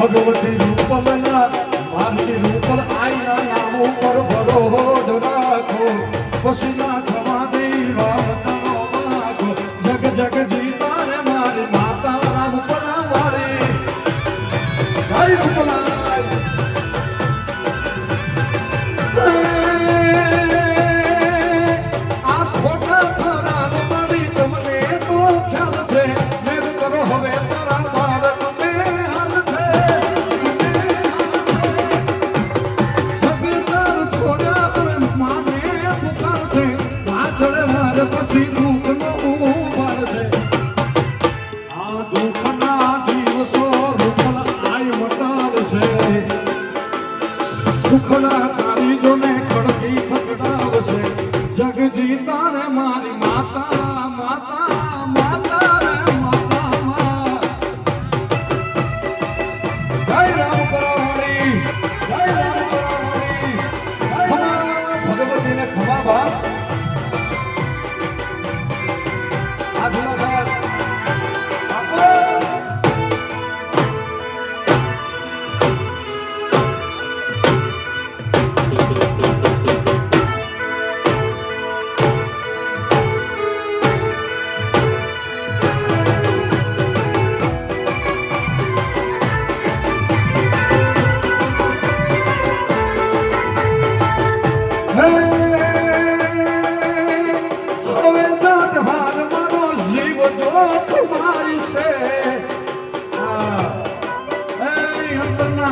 ભગવતી રૂપમના મારી રૂપલ આઈના નામ ઉપર ભરોહો રાખો. પછી ના ખમા માગો જગ જગ જીતા Kukola,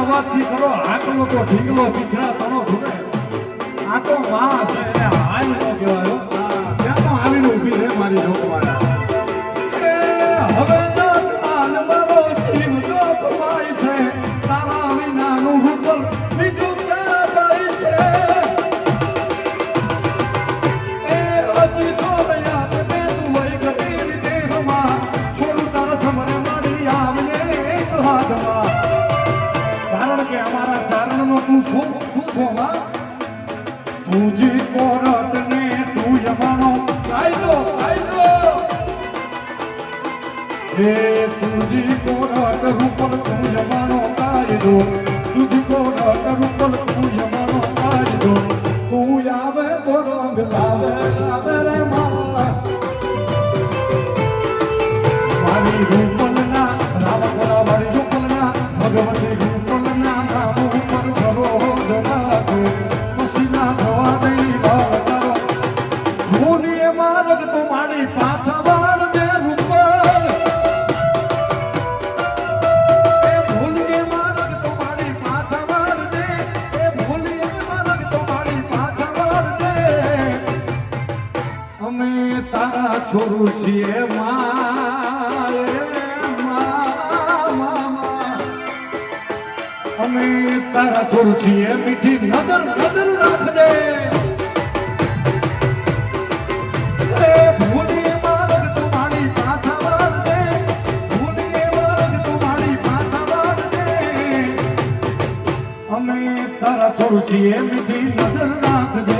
વાતથી કરો આટલો તો ઢીંગલો પીછડા તણો ધૂણે આ તો માં છે એને હાલ ન કહેવાય હો. ત્યાં તો આવીને ઊભી રહે મારી જોકવાના હવે મારો જીવ જો છે, તારા વિનાનું હુકમ કે અમારા ચારણનો તું શું શું છો હા તું જી કોરટ ને તું યમાનો. કાયદો કાયદો હે તુજી કોરટ રૂપલ તું યમાનો કાયદો તુજી કોરટ રૂપલ તું યમાનો કાયદો તું આવે તો રંગ લાવે. છોરું છીએ. અમે તારા છોરું છીએ, મીઠી નદર નદર રાખજે તારા છોડું છીએ મીઠી નજર